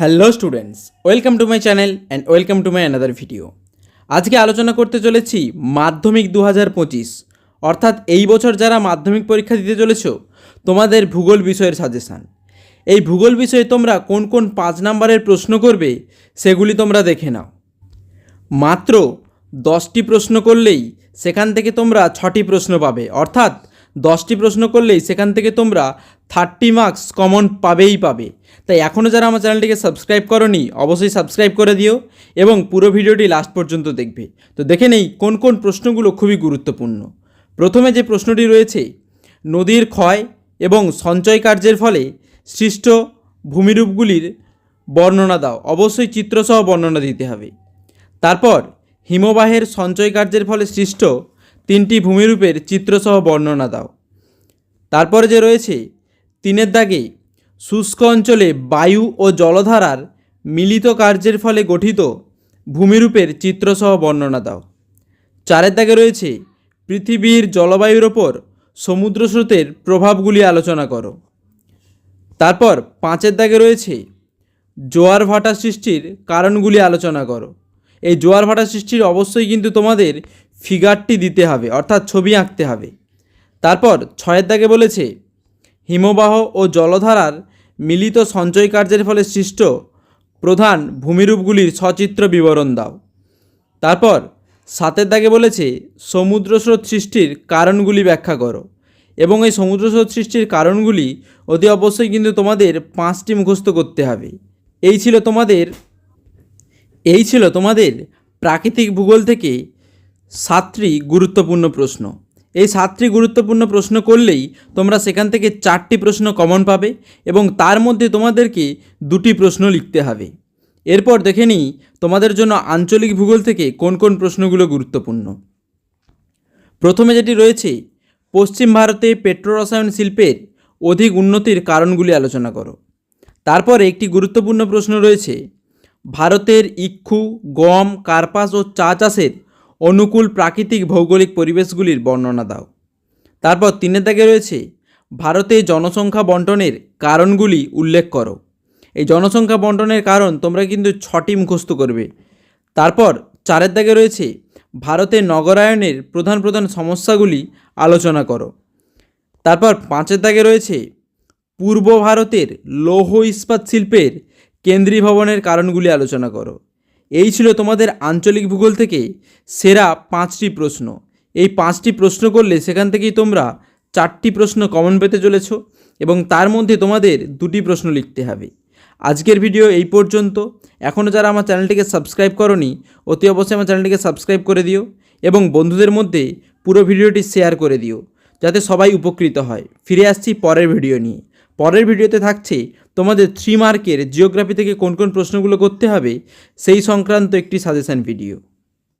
Hello students welcome to my channel and welcome to my another video আজকে আলোচনা করতে চলেছি মাধ্যমিক দু পঁচিশ। অর্থাৎ এই বছর যারা মাধ্যমিক পরীক্ষা দিতে চলেছ, তোমাদের ভূগোল বিষয়ের সাজেশান এই ভূগোল বিষয়ে তোমরা কোন কোন পাঁচ নাম্বারের প্রশ্ন করবে, সেগুলি তোমরা দেখে নাও। মাত্র দশটি প্রশ্ন করলেই সেখান থেকে তোমরা ছটি প্রশ্ন পাবে। অর্থাৎ দশটি প্রশ্ন করলেই সেখান থেকে তোমরা থার্টি মার্কস কমন পাবেই পাবে। তাই এখনও যারা আমার চ্যানেলটিকে সাবস্ক্রাইব করনি, অবশ্যই সাবস্ক্রাইব করে দিও এবং পুরো ভিডিওটি লাস্ট পর্যন্ত দেখবে। তো দেখে নেই কোন কোন প্রশ্নগুলো খুবই গুরুত্বপূর্ণ। প্রথমে যে প্রশ্নটি রয়েছে, নদীর ক্ষয় এবং সঞ্চয় কার্যের ফলে সৃষ্ট ভূমিরূপগুলির বর্ণনা দাও। অবশ্যই চিত্রসহ বর্ণনা দিতে হবে। তারপর, হিমবাহের সঞ্চয় কার্যের ফলে সৃষ্ট তিনটি ভূমিরূপের চিত্রসহ বর্ণনা দাও। তারপরে যে রয়েছে, তিনের দাগে শুষ্ক অঞ্চলে বায়ু ও জলধারার মিলিত কার্যের ফলে গঠিত ভূমিরূপের চিত্রসহ বর্ণনা দাও। চারের দাগে রয়েছে, পৃথিবীর জলবায়ুর ওপর সমুদ্র স্রোতের প্রভাবগুলি আলোচনা করো। তারপর পাঁচের দাগে রয়েছে, জোয়ার ভাটা সৃষ্টির কারণগুলি আলোচনা করো। এই জোয়ার ভাটা সৃষ্টির অবশ্যই কিন্তু তোমাদের ফিগারটি দিতে হবে, অর্থাৎ ছবি আঁকতে হবে। তারপর ছয়ের দাগে বলেছে হিমবাহ ও জলধারার মিলিত সঞ্চয় কার্যের ফলে সৃষ্ট প্রধান ভূমিরূপগুলির সচিত্র বিবরণ দাও। তারপর সাতের দাগে বলেছে, সমুদ্র স্রোত সৃষ্টির কারণগুলি ব্যাখ্যা করো এবং এই সমুদ্র স্রোত সৃষ্টির কারণগুলি অতি অবশ্যই কিন্তু তোমাদের পাঁচটি মুখস্থ করতে হবে। এই ছিল তোমাদের, এই ছিল তোমাদের প্রাকৃতিক ভূগোল থেকে সাতটি গুরুত্বপূর্ণ প্রশ্ন। এই সাতটি গুরুত্বপূর্ণ প্রশ্ন করলেই তোমরা সেখান থেকে চারটি প্রশ্ন কমন পাবে এবং তার মধ্যে তোমাদেরকে দুটি প্রশ্ন লিখতে হবে। এরপর দেখে নিই তোমাদের জন্য আঞ্চলিক ভূগোল থেকে কোন কোন প্রশ্নগুলো গুরুত্বপূর্ণ। প্রথমে যেটি রয়েছে, পশ্চিম ভারতে পেট্রোরসায়ন শিল্পের অধিক উন্নতির কারণগুলি আলোচনা করো। তারপরে একটি গুরুত্বপূর্ণ প্রশ্ন রয়েছে, ভারতের ইক্ষু, গম, কার্পাস ও চা চাষের অনুকূল প্রাকৃতিক ভৌগোলিক পরিবেশগুলির বর্ণনা দাও। তারপর তিনের দাগে রয়েছে, ভারতে জনসংখ্যা বন্টনের কারণগুলি উল্লেখ করো। এই জনসংখ্যা বন্টনের কারণ তোমরা কিন্তু ছটি মুখস্থ করবে। তারপর চারের দাগে রয়েছে ভারতের নগরায়নের প্রধান প্রধান সমস্যাগুলি আলোচনা করো। তারপর পাঁচের দাগে রয়েছে, পূর্ব ভারতের লৌহ ইস্পাত শিল্পের কেন্দ্রীয় ভবনের কারণগুলি আলোচনা করো। এই ছিল তোমাদের আঞ্চলিক ভূগোল থেকে সেরা পাঁচটি প্রশ্ন। এই পাঁচটি প্রশ্ন করলে সেখান থেকেই তোমরা চারটি প্রশ্ন কমন পেতে চলেছ এবং তার মধ্যে তোমাদের দুটি প্রশ্ন লিখতে হবে। আজকের ভিডিও এই পর্যন্ত। এখনও যারা আমার চ্যানেলটিকে সাবস্ক্রাইব করনি, অতি অবশ্যই আমার চ্যানেলটিকে সাবস্ক্রাইব করে দিও এবং বন্ধুদের মধ্যে পুরো ভিডিওটি শেয়ার করে দিও, যাতে সবাই উপকৃত হয়। ফিরে আসছি পরের ভিডিও নিয়ে। পরের ভিডিওতে থাকছে তোমাদের থ্রি মার্কের জিওগ্রাফি থেকে কোন কোন প্রশ্নগুলো করতে হবে, সেই সংক্রান্ত একটি সাজেশান ভিডিও